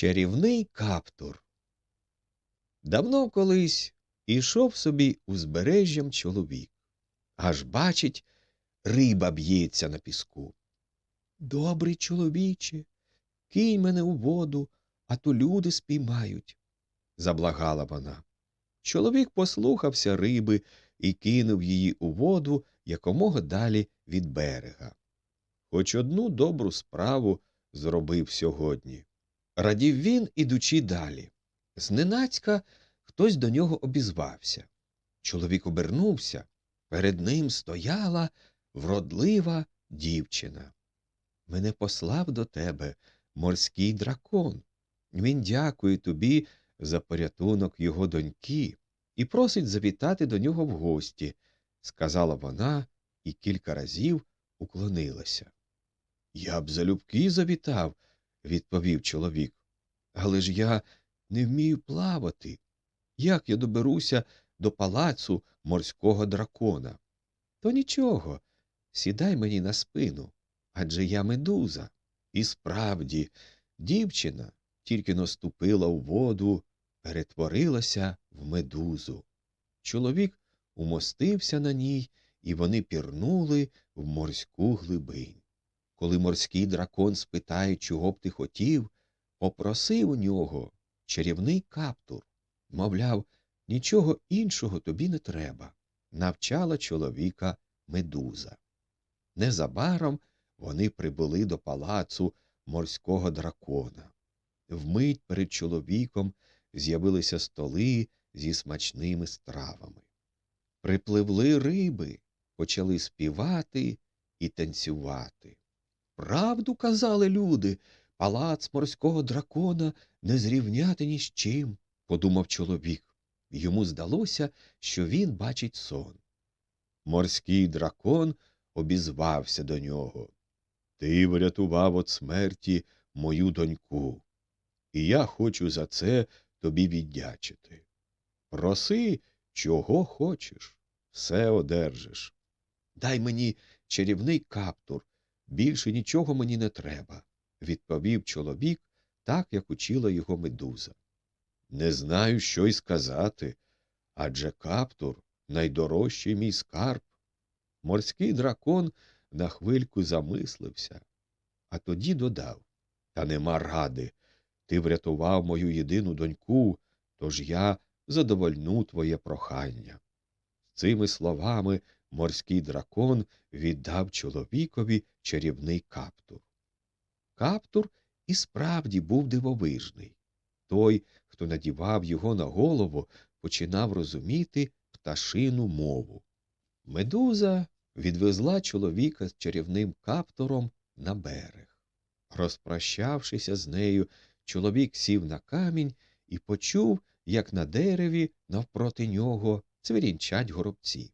Чарівний каптур. Давно колись ішов собі узбережжям чоловік. Аж бачить, риба б'ється на піску. Добрий чоловіче, кинь мене у воду, а то люди спіймають, заблагала вона. Чоловік послухався риби і кинув її у воду якомога далі від берега. Хоч одну добру справу зробив сьогодні. Радів він, ідучи далі. Зненацька хтось до нього обізвався. Чоловік обернувся. Перед ним стояла вродлива дівчина. Мене послав до тебе морський дракон. Він дякує тобі за порятунок його доньки і просить завітати до нього в гості, сказала вона і кілька разів уклонилася. Я б залюбки завітав, відповів чоловік. Але ж я не вмію плавати. Як я доберуся до палацу морського дракона? То нічого, сідай мені на спину, адже я медуза. І справді, дівчина тільки наступила у воду, перетворилася в медузу. Чоловік умостився на ній, і вони пірнули в морську глибинь. Коли морський дракон спитає, чого б ти хотів, попросив у нього чарівний каптур. Мовляв, нічого іншого тобі не треба, навчала чоловіка медуза. Незабаром вони прибули до палацу морського дракона. Вмить перед чоловіком з'явилися столи зі смачними стравами. Припливли риби, почали співати і танцювати. Правду казали люди, палац морського дракона не зрівняти ні з чим, подумав чоловік. Йому здалося, що він бачить сон. Морський дракон обізвався до нього. Ти врятував від смерті мою доньку, і я хочу за це тобі віддячити. Проси, чого хочеш, все одержиш. Дай мені чарівний каптур, більше нічого мені не треба, відповів чоловік, так як учила його медуза. Не знаю, що й сказати, адже каптур найдорожчий мій скарб. Морський дракон на хвильку замислився, а тоді додав Та нема ради. Ти врятував мою єдину доньку, тож я задовольну твоє прохання. З цими словами морський дракон віддав чоловікові чарівний каптур. Каптур і справді був дивовижний. Той, хто надівав його на голову, починав розуміти пташину мову. Медуза відвезла чоловіка з чарівним каптуром на берег. Розпрощавшися з нею, чоловік сів на камінь і почув, як на дереві навпроти нього цвірінчать горобці.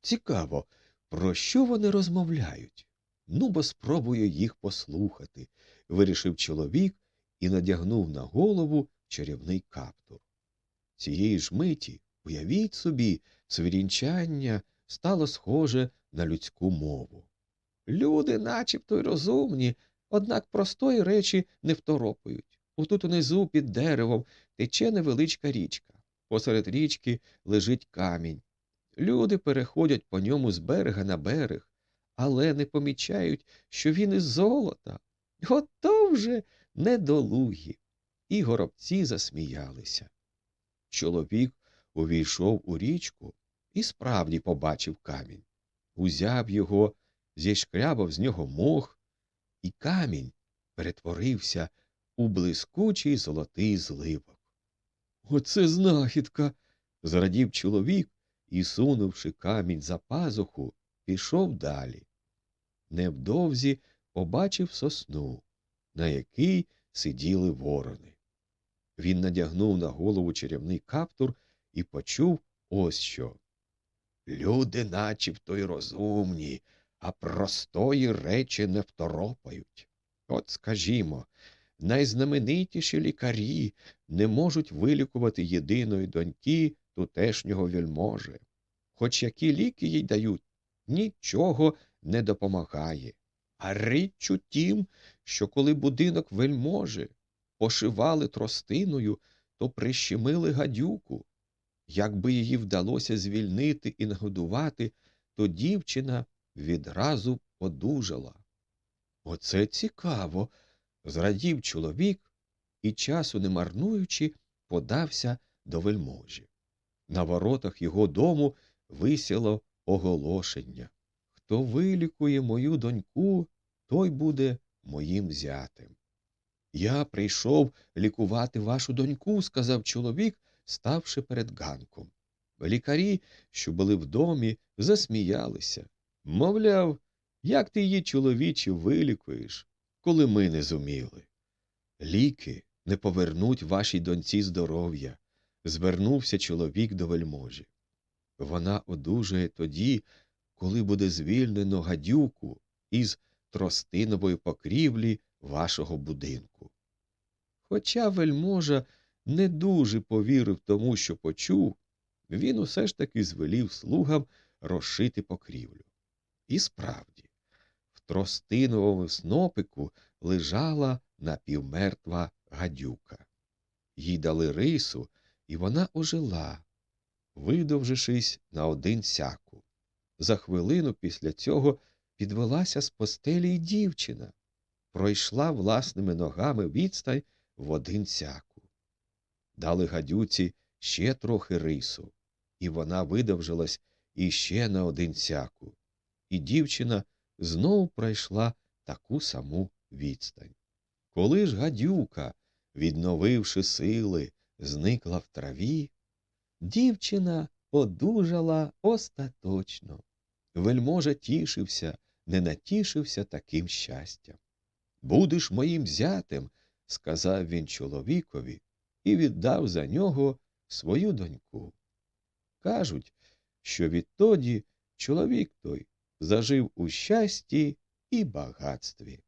Цікаво, про що вони розмовляють? Ну, бо спробую їх послухати, вирішив чоловік і надягнув на голову чарівний каптур. Цієї ж миті, уявіть собі, цвірінчання стало схоже на людську мову. Люди начебто й розумні, однак простої речі не второпають. Отут унизу під деревом тече невеличка річка. Посеред річки лежить камінь. Люди переходять по ньому з берега на берег, але не помічають, що він із золота. Ото вже недолугі. І горобці засміялися. Чоловік увійшов у річку і справді побачив камінь. Узяв його, зішкрябав з нього мох, і камінь перетворився у блискучий золотий зливок. Оце знахідка. зрадів чоловік і, сунувши камінь за пазуху, пішов далі. Невдовзі побачив сосну, на якій сиділи ворони. Він надягнув на голову чарівний каптур і почув ось що. Люди начебто й розумні, а простої речі не второпають. От, скажімо, найзнаменитіші лікарі не можуть вилікувати єдиної доньки тутешнього вельможи. Хоч які ліки їй дають, нічого не допомагає. А річ у тім, що коли будинок вельможи пошивали тростиною, то прищемили гадюку. Якби її вдалося звільнити і нагодувати, то дівчина відразу одужала. Оце цікаво, зрадів чоловік і, часу не марнуючи, подався до вельможі. На воротах його дому висіло оголошення. Хто вилікує мою доньку, той буде моїм зятем. Я прийшов лікувати вашу доньку, сказав чоловік, ставши перед ганком. Лікарі, що були в домі, засміялися. Мовляв, як ти її чоловіче вилікуєш, коли ми не зуміли. Ліки не повернуть вашій доньці здоров'я, звернувся чоловік до вельможі. Вона одужає тоді, коли буде звільнено гадюку із тростинової покрівлі вашого будинку. Хоча вельможа не дуже повірив тому, що почув, він усе ж таки звелів слугам розшити покрівлю. І справді, в тростиновому снопику лежала напівмертва гадюка. Їй дали рису, і вона ожила, видовжившись на один сяку. За хвилину після цього підвелася з постелі й дівчина, пройшла власними ногами відстань в один сяку. Дали гадюці ще трохи рису, і вона видовжилась іще на один сяку, і дівчина знову пройшла таку саму відстань. Коли ж гадюка, відновивши сили, зникла в траві, дівчина одужала остаточно. Вельможа тішився, не натішився таким щастям. Будеш моїм зятем, сказав він чоловікові і віддав за нього свою доньку. Кажуть, що відтоді чоловік той зажив у щасті і багатстві.